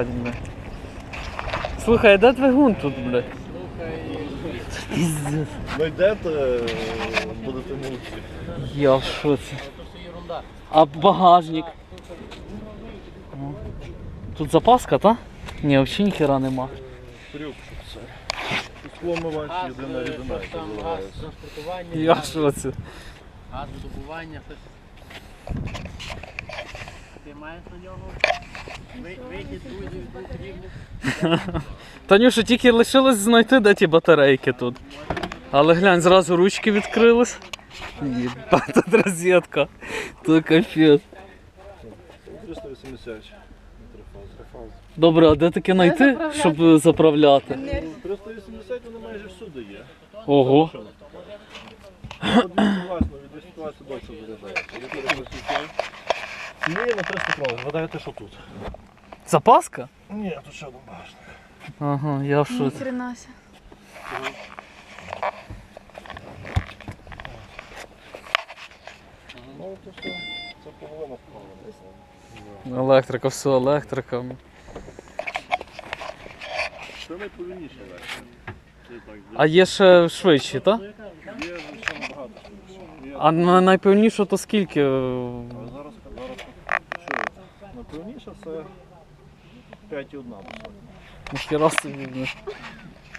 бля. Слухай, а де двигун тут, бля? Піздець. Знайдете, будете молодці. Я в шоці. А багажник? Тут запаска, та? Ні, взагалі ніхера нема. Крюк, щоб це. Скломивач, єдина рідина, яка Я в газ, шоці. газ видобування. щось. Ти маєш на нього ви-. Танюша, тільки лишилось знайти, де ті батарейки тут. Але глянь, зразу ручки відкрились. Єба, тут розетка. То капець. 380 на три фази. Добре, а де таке знайти, щоб заправляти? 380 воно майже всюди є. Ого. 220, від 220 довше заряджається. Від 380. Ні, на 300 кров. Вгадаєте, що тут? Запаска? Ні, тут ще один багажник. Ага, я в шоці. Ніхренася. Ну, то все. Це половина вправлена. Електрика, все, електрика. Це найповільніше так, А є ще швидші, так? Є ще набагато швидше. А на найпевніше то скільки? Зараз, зараз що? Найповільніше це 5,1 до. Ніхіра собі. бля.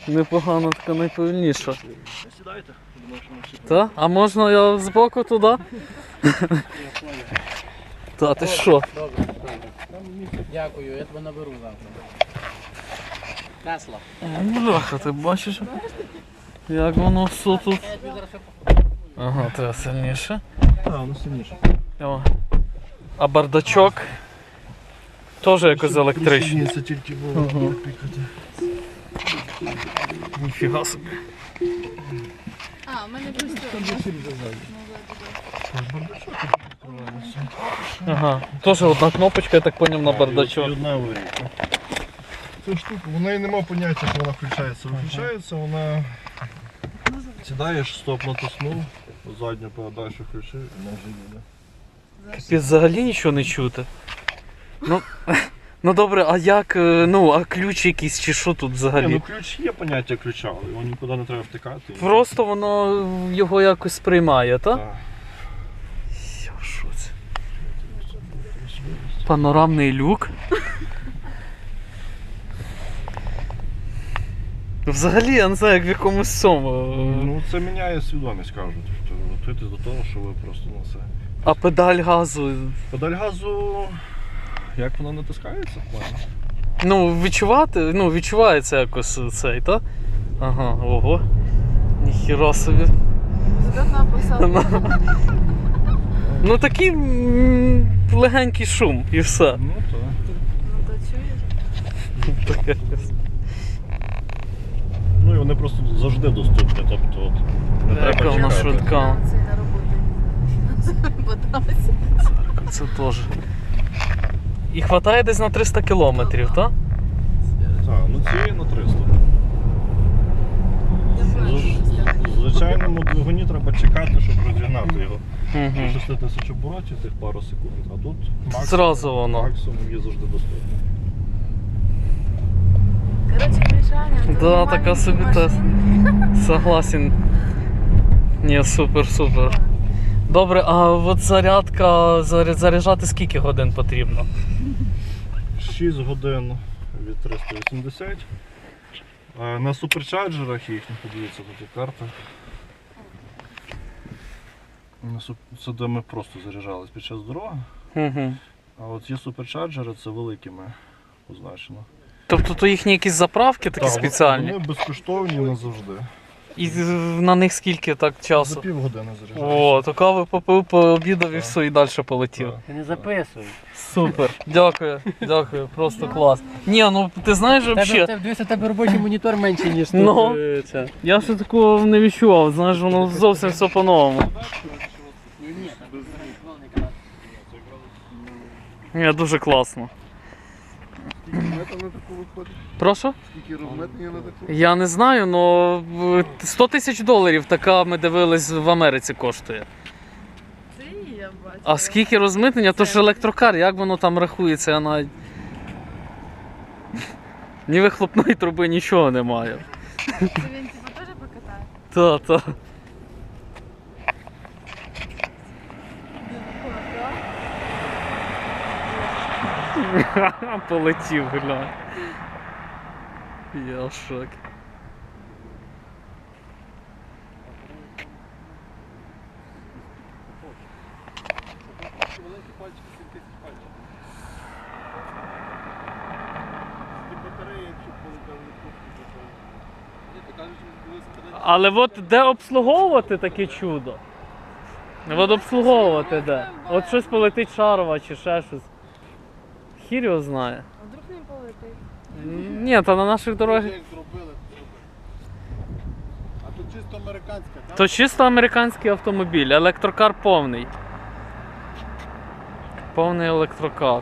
Непогано така найповільніша. Сідайте, думаю, що ми всі Та? А можна я збоку туди? Та ти що? Дякую, я тебе наберу завтра. Тесла. Бляха, ти бачиш? Як воно все тут. Я тобі зараз ще Ага, треба сильніше. А, воно сильніше. О. А бардачок теж якось електричний. Це тільки було Ага. пікати. Ніфіга собі. А, у мене просто. Ага. Теж одна кнопочка, я так поняв, на бардачок. Одна аварійка. Ця штука, в неї нема поняття, що вона включається. Виключається, вона сідаєш, стоп натиснув, задню передачу включив і вона вже їде. Капець, взагалі нічого не чути. Ну, ну добре, а як, е, ну, а ключ якийсь чи що тут Ні, взагалі? ну ключ є поняття ключа, але його нікуди не треба втикати. Просто воно його якось сприймає, так? Так. В шоці. Панорамний люк. Взагалі, я не знаю, як в якомусь цьому. Ну це міняє свідомість, кажуть. Тобто готуйтесь до того, що ви просто на це. А педаль газу. Педаль газу. Як вона натискається? Ну, відчувати, ну, відчувається якось цей, так? Ага, ого. Ніхіра собі. Задатна посадка. Ну такий м, легенький шум і все. Ну так. Ну то чуєш? Таке. Ну і вони просто завжди доступні. Тобто от, не Яка вона чекати. швидка. Це на роботу. Бодалася. Це теж. І хватає десь на 300 кілометрів, так? Так, ну цієї на 300. В звичайному двигуні треба чекати, щоб розігнати його. Угу. 6 тисяч оборотів тих пару секунд, а тут максимум, Зразу воно. максимум є завжди доступний. Коротше, Мішаня. Да, така собі тест. Согласен. Ні, супер, супер. Добре, а от зарядка, заряджати скільки годин потрібно? 6 годин від 380. Е, На суперчарджерах їхніх, подивіться, тут є карта. Це де ми просто заряджались під час дороги. Угу. А от є суперчарджери, це великими позначено. Тобто то їхні якісь заправки такі Так, спеціальні? Вони безкоштовні назавжди. І на них скільки так За часу? півгодини заряджаєшся. О, то кави попив, пообідав і все, і далі полетів. Ти не записуй. Супер. Дякую, дякую, просто клас. Ні, ну ти знаєш взагалі, тебе, дивися, тебе робочий монітор менший, ніж тут. Ну. е, це. я ще такого не відчував, знаєш, воно зовсім все по-новому. Канал. Ні, дуже класно. Таку виходить? Прошу? Скільки розметнення на таку? Я не знаю, але 100 тисяч доларів така ми дивились в Америці коштує. Це і я бачу. А скільки розмитнення, то ж електрокар, як воно там рахується, я навіть. Ні вихлопної труби, нічого немає. Це він типу теж покатає? Та, та. Полетів, глянь. Я в шокі. Ті батареї, якщо полетали, то Але от де обслуговувати таке чудо? От обслуговувати де? От щось полетить шарова чи ще щось. Хір його знає. А вдруг не полетить? Ні, та на наших дорогах. як зробили. А тут чисто американська, так? То чисто американський автомобіль, електрокар повний. Повний електрокар.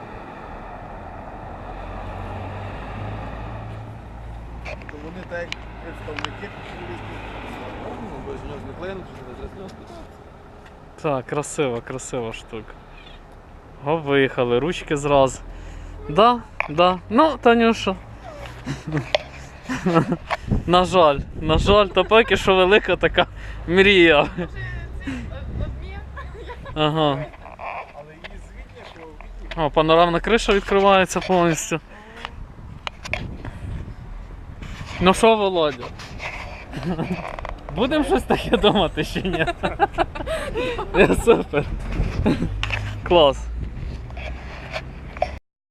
То вони так як представники Так, красива, красива штука. О, виїхали, ручки зразу. Да, да. Ну, Танюша. на жаль, на жаль, то поки що велика така мрія. Ага. Але її звідня, що О, панорамна криша відкривається повністю. Ну що, Володя? Будемо щось таке думати чи ні? Супер. Клас.